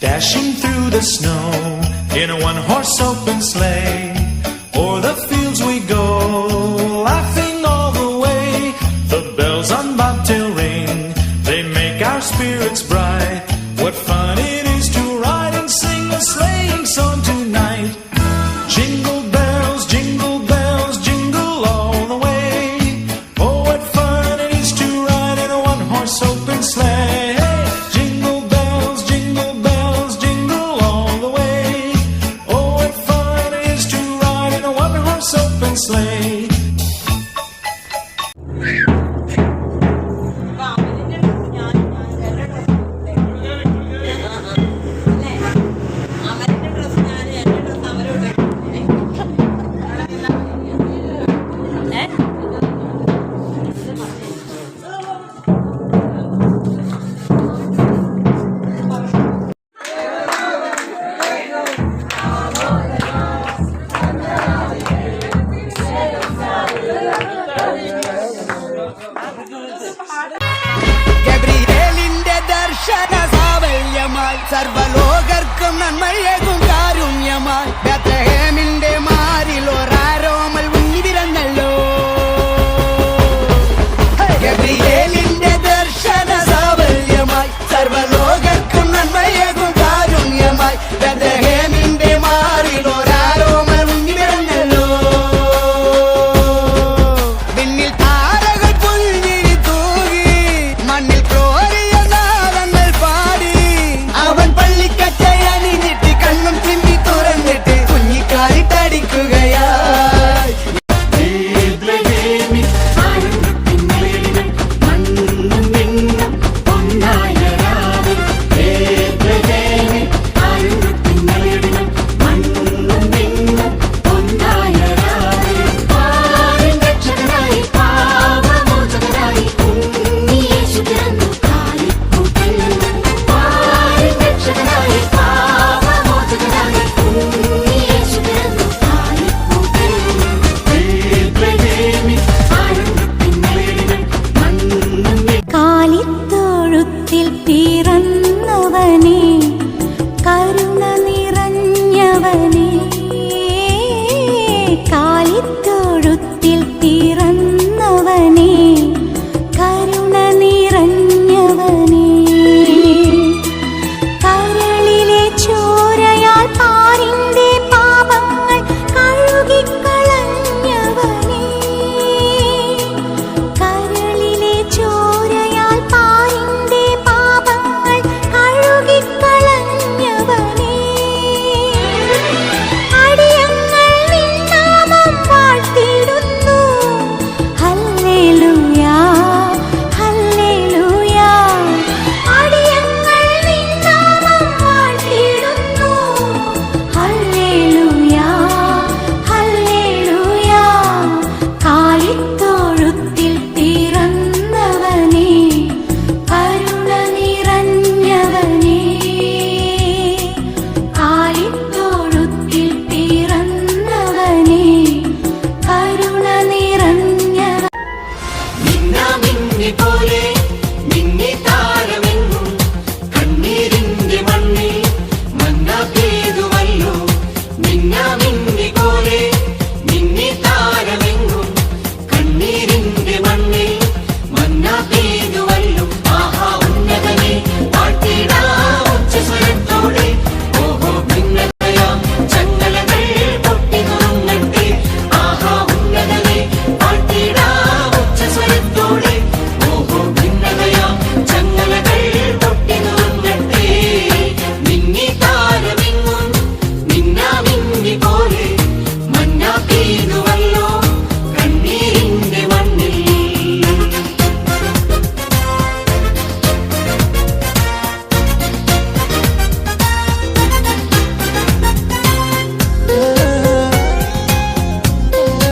dashing through the snow in a one horse open sleigh. O'er the fields we go, laughing all the way. The bells on bobtail ring, they make our spirits bright. What fun it is to ride and sing a sleighing song tonight. Jingle bells, jingle bells, jingle all the way. Oh, what fun it is to ride in a one horse open sleigh. Open sleigh. ഗബ്രിയേലിന്റെ Darshana സാവല്യമായി സർവലോകർക്കും നന്മയേകും കാരുണ്യമായി